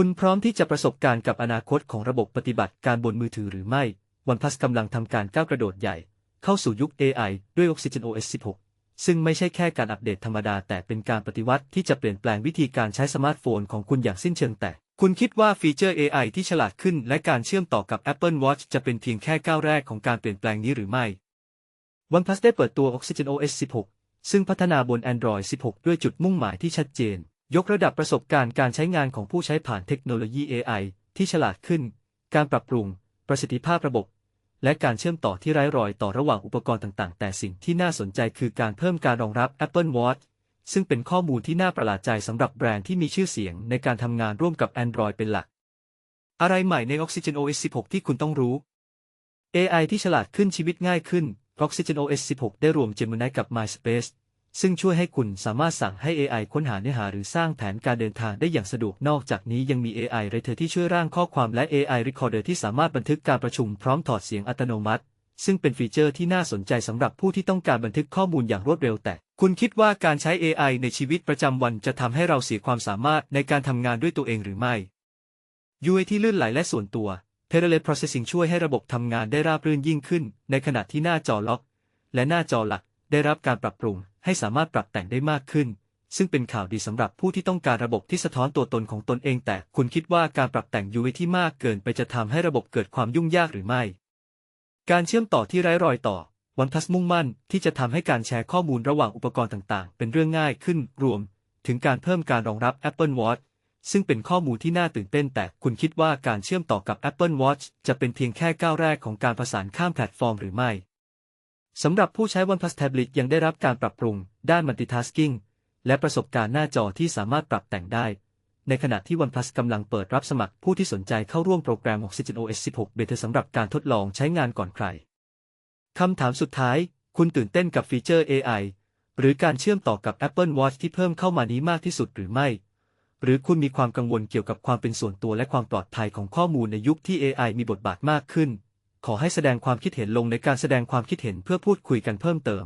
คุณพร้อมที่จะประสบการณ์กับอนาคตของระบบปฏิบัติการบนมือถือหรือไม่ OnePlus กำลังทำการก้าวกระโดดใหญ่ เข้าสู่ยุค AI ด้วย Oxygen OS 16 ซึ่งไม่ใช่แค่การอัปเดตธรรมดา แต่เป็นการปฏิวัติที่จะเปลี่ยนแปลงวิธีการใช้สมาร์ทโฟนของคุณอย่างสิ้นเชิงแต่ คุณคิดว่าฟีเจอร์ AI ที่ฉลาดขึ้น และการเชื่อมต่อกับ Apple Watch จะเป็นเพียงแค่ก้าวแรกของการเปลี่ยนแปลงนี้หรือไม่ OnePlus ได้เปิดตัว Oxygen OS 16 ซึ่งพัฒนาบน Android 16 ด้วยจุดมุ่งหมายที่ชัดเจน ยกระดับประสบการณ์การใช้งานของผู้ใช้ผ่านเทคโนโลยี AI ที่ฉลาดขึ้น การปรับปรุง ประสิทธิภาพระบบ และการเชื่อมต่อที่ไร้รอยต่อระหว่างอุปกรณ์ต่างๆ แต่สิ่งที่น่าสนใจคือการเพิ่มการรองรับ Apple Watch ซึ่งเป็นข้อมูลที่น่าประหลาดใจสำหรับแบรนด์ที่มีชื่อเสียงในการทำงานร่วมกับ Android เป็นหลัก อะไรใหม่ใน Oxygen OS 16 ที่คุณต้องรู้ AI ที่ฉลาดขึ้นชีวิตง่ายขึ้น Oxygen OS 16 ได้รวม Gemini กับ MySpace ซึ่งช่วยให้คุณสามารถสั่งให้ AI ค้นหาเนื้อหาหรือสร้างแผนการเดินทางได้อย่างสะดวก นอกจากนี้ยังมี AI Writer ที่ช่วยร่างข้อความและ AI Recorder ที่สามารถบันทึกการประชุมพร้อมถอดเสียงอัตโนมัติ ซึ่งเป็นฟีเจอร์ที่น่าสนใจสำหรับผู้ที่ต้องการบันทึกข้อมูลอย่างรวดเร็วแต่ คุณคิดว่าการใช้ AI ในชีวิตประจำวันจะทำให้เราเสียความสามารถในการทำงานด้วยตัวเองหรือไม่ UI ที่ลื่นไหลและส่วนตัว Parallel Processing ช่วยให้ระบบทำงานได้ราบรื่นยิ่งขึ้น ในขณะที่หน้าจอล็อก และหน้าจอหลัก ได้รับการปรับปรุงให้สามารถปรับแต่งได้มากขึ้น ซึ่งเป็นข่าวดีสำหรับผู้ที่ต้องการระบบที่สะท้อนตัวตนของตนเอง แต่คุณคิดว่าการปรับแต่ง UI ที่มากเกินไปจะทำให้ระบบเกิดความยุ่งยากหรือไม่ การเชื่อมต่อที่ไร้รอยต่อ OnePlus มุ่งมั่นที่จะทำให้การแชร์ข้อมูลระหว่างอุปกรณ์ต่างๆ เป็นเรื่องง่ายขึ้นรวม ถึงการเพิ่มการรองรับ Apple Watch ซึ่งเป็นข้อมูลที่น่าตื่นเต้นแต่คุณคิดว่าการเชื่อมต่อกับ Apple Watch จะเป็นเพียงแค่ก้าวแรกของการประสานข้ามแพลตฟอร์มหรือไม่ สำหรับผู้ใช้ OnePlus Tablet ยังได้รับการปรับปรุง ด้าน Multitasking และประสบการณ์หน้าจอที่สามารถปรับแต่งได้ ในขณะที่ OnePlus กำลังเปิดรับสมัครผู้ที่สนใจเข้าร่วมโปรแกรม Oxygen OS 16 Beta สำหรับการทดลองใช้งานก่อนใคร คำถามสุดท้าย คุณตื่นเต้นกับฟีเจอร์ AI หรือการเชื่อมต่อกับ Apple Watch ที่เพิ่มเข้ามานี้มากที่สุดหรือไม่ หรือคุณมีความกังวลเกี่ยวกับความเป็นส่วนตัวและความปลอดภัยของข้อมูลในยุคที่ AI มีบทบาทมากขึ้น ขอให้แสดงความคิดเห็นลงในการแสดงความคิดเห็นเพื่อพูดคุยกันเพิ่มเติม